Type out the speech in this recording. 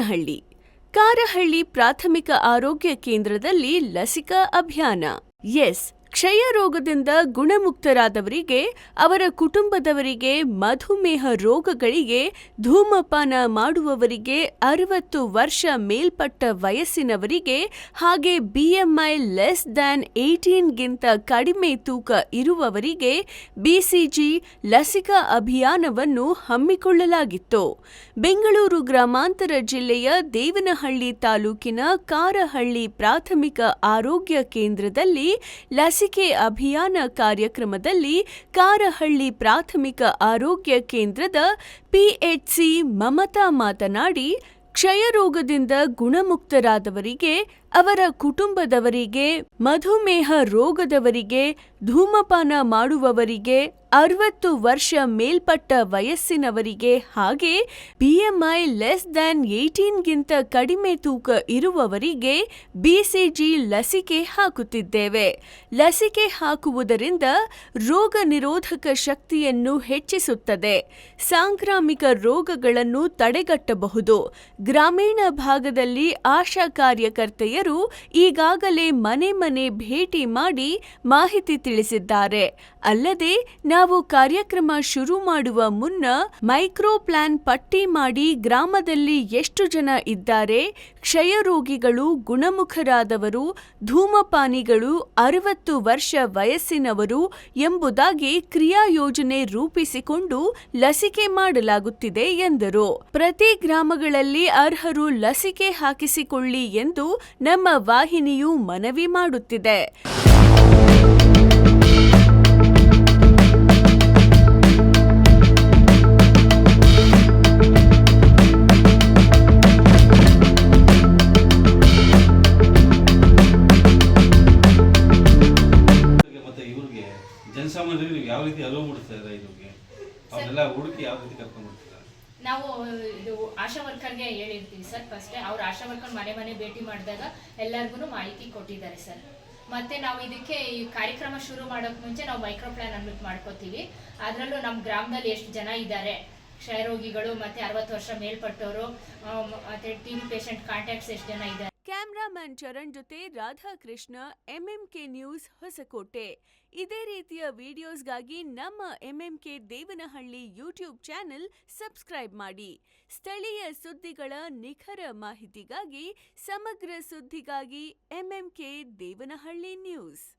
ದೇವನಹಳ್ಳಿ ಕಾರಹಳ್ಳಿ ಪ್ರಾಥಮಿಕ ಆರೋಗ್ಯ ಕೇಂದ್ರದಲ್ಲಿ ಲಸಿಕಾ ಅಭಿಯಾನ. ಎಸ್ ಕ್ಷಯ ರೋಗದಿಂದ ಗುಣಮುಕ್ತರಾದವರಿಗೆ, ಅವರ ಕುಟುಂಬದವರಿಗೆ, ಮಧುಮೇಹ ರೋಗಗಳಿಗೆ, ಧೂಮಪಾನ ಮಾಡುವವರಿಗೆ, ಅರವತ್ತು ವರ್ಷ ಮೇಲ್ಪಟ್ಟ ವಯಸ್ಸಿನವರಿಗೆ, ಹಾಗೆ ಬಿಎಂಐ ಲೆಸ್ ದ್ಯಾನ್ ಏಟೀನ್ಗಿಂತ ಕಡಿಮೆ ತೂಕ ಇರುವವರಿಗೆ ಬಿಸಿಜಿ ಲಸಿಕಾ ಅಭಿಯಾನವನ್ನು ಹಮ್ಮಿಕೊಳ್ಳಲಾಗಿತ್ತು. ಬೆಂಗಳೂರು ಗ್ರಾಮಾಂತರ ಜಿಲ್ಲೆಯ ದೇವನಹಳ್ಳಿ ತಾಲೂಕಿನ ಕಾರಹಳ್ಳಿ ಪ್ರಾಥಮಿಕ ಆರೋಗ್ಯ ಕೇಂದ್ರದಲ್ಲಿ ಲಸಿಕೆ ಅಭಿಯಾನ ಕಾರ್ಯಕ್ರಮದಲ್ಲಿ ಕಾರಹಳ್ಳಿ ಪ್ರಾಥಮಿಕ ಆರೋಗ್ಯ ಕೇಂದ್ರದ ಪಿಎಚ್ಸಿ ಮಮತಾ ಮಾತನಾಡಿ ಕ್ಷಯರೋಗದಿಂದ ಗುಣಮುಕ್ತರಾದವರಿಗೆ, ಅವರ ಕುಟುಂಬದವರಿಗೆ, ಮಧುಮೇಹ ರೋಗದವರಿಗೆ ಧೂಮಪಾನ ಮಾಡುವವರಿಗೆ ಅರವತ್ತು ವರ್ಷ ಮೇಲ್ಪಟ್ಟ ವಯಸ್ಸಿನವರಿಗೆ ಹಾಗೆ ಬಿಎಂಐ ಲೆಸ್ ದ್ಯಾನ್ ಏಯ್ಟೀನ್ಗಿಂತ ಕಡಿಮೆ ತೂಕ ಇರುವವರಿಗೆ ಬಿಸಿಜಿ ಲಸಿಕೆ ಹಾಕುತ್ತಿದ್ದೇವೆ. ಲಸಿಕೆ ಹಾಕುವುದರಿಂದ ರೋಗ ನಿರೋಧಕ ಶಕ್ತಿಯನ್ನು ಹೆಚ್ಚಿಸುತ್ತದೆ. ಸಾಂಕ್ರಾಮಿಕ ರೋಗಗಳನ್ನು ತಡೆಗಟ್ಟಬಹುದು. ಗ್ರಾಮೀಣ ಭಾಗದಲ್ಲಿ ಆಶಾ ಕಾರ್ಯಕರ್ತೆಯರು ಈಗಾಗಲೇ ಮನೆ ಮನೆ ಭೇಟಿ ಮಾಡಿ ಮಾಹಿತಿ ತಿಳಿಸಿದ್ದಾರೆ. ಅಲ್ಲದೆ, ನಾವು ಕಾರ್ಯಕ್ರಮ ಶುರು ಮಾಡುವ ಮುನ್ನ ಮೈಕ್ರೋ ಪ್ಲಾನ್ ಪಟ್ಟಿ ಮಾಡಿ ಗ್ರಾಮದಲ್ಲಿ ಎಷ್ಟು ಜನ ಇದ್ದಾರೆ, ಕ್ಷಯ ರೋಗಿಗಳು, ಗುಣಮುಖರಾದವರು, ಧೂಮಪಾನಿಗಳು, ಅರವತ್ತು ವರ್ಷ ವಯಸ್ಸಿನವರು ಎಂಬುದಾಗಿ ಕ್ರಿಯಾ ಯೋಜನೆ ರೂಪಿಸಿಕೊಂಡು ಲಸಿಕೆ ಮಾಡಲಾಗುತ್ತಿದೆ ಎಂದರು. ಪ್ರತಿ ಗ್ರಾಮಗಳಲ್ಲಿ ಅರ್ಹರು ಲಸಿಕೆ ಹಾಕಿಸಿಕೊಳ್ಳಿ ಎಂದು ನಮ್ಮ ವಾಹಿನಿಯು ಮನವಿ ಮಾಡುತ್ತಿದೆ. ಜನಸಾಮಾನ್ಯರಿಗೆ ನೀವು ಯಾವ ರೀತಿ ಅಲೋ ಮಾಡ್ತಾ ಇದ್ದಾರೆ ಇವ್ರಿಗೆ ಅವ್ರನ್ನೆಲ್ಲ ಹುಡುಕಿ ಯಾವ ರೀತಿ ಕರ್ಕೊಂಡು ಬರ್ತೀರಾ? ನಾವು ಇದು ಆಶಾ ವರ್ಕರ್ಗೆ ಹೇಳಿರ್ತೀವಿ ಸರ್ ಫಸ್ಟ್. ಅವ್ರು ಆಶಾ ವರ್ಕರ್ ಮನೆ ಮನೆ ಭೇಟಿ ಮಾಡಿದಾಗ ಎಲ್ಲರಿಗೂ ಮಾಹಿತಿ ಕೊಟ್ಟಿದ್ದಾರೆ ಸರ್. ಮತ್ತೆ ನಾವು ಇದಕ್ಕೆ ಈ ಕಾರ್ಯಕ್ರಮ ಶುರು ಮಾಡೋಕ್ ಮುಂಚೆ ನಾವು ಮೈಕ್ರೋ ಪ್ಲಾನ್ ಅನ್ಬಿಟ್ಟು ಮಾಡ್ಕೋತೀವಿ. ಅದರಲ್ಲೂ ನಮ್ಮ ಗ್ರಾಮದಲ್ಲಿ ಎಷ್ಟು ಜನ ಇದ್ದಾರೆ? ಕ್ಷಯರೋಗಿಗಳು ಮತ್ತೆ ಅರವತ್ತು ವರ್ಷ ಮೇಲ್ಪಟ್ಟವರು ಮತ್ತೆ ಟಿ ಪೇಷಂಟ್ ಕಾಂಟ್ಯಾಕ್ಟ್ಸ್ ಎಷ್ಟು ಜನ ಇದ್ದಾರೆ? ಕ್ಯಾಮ್ರಾಮನ್ ಚರಣ್ ಜೊತೆ ರಾಧಾಕೃಷ್ಣ ಎಂಎಂಕೆ ನ್ಯೂಸ್ ಹೊಸಕೋಟೆ. ಇದೇ ರೀತಿಯ ವಿಡಿಯೋಸ್ಗಾಗಿ ನಮ್ಮ MMK Devanahalli YouTube channel subscribe ಮಾಡಿ. ಸ್ಥಳೀಯ ಸುದ್ದಿಗಳ ನಿಖರ ಮಾಹಿತಿಗಾಗಿ, ಸಮಗ್ರ ಸುದ್ದಿಗಾಗಿ ಎಂಎಂಕೆ ದೇವನಹಳ್ಳಿ ನ್ಯೂಸ್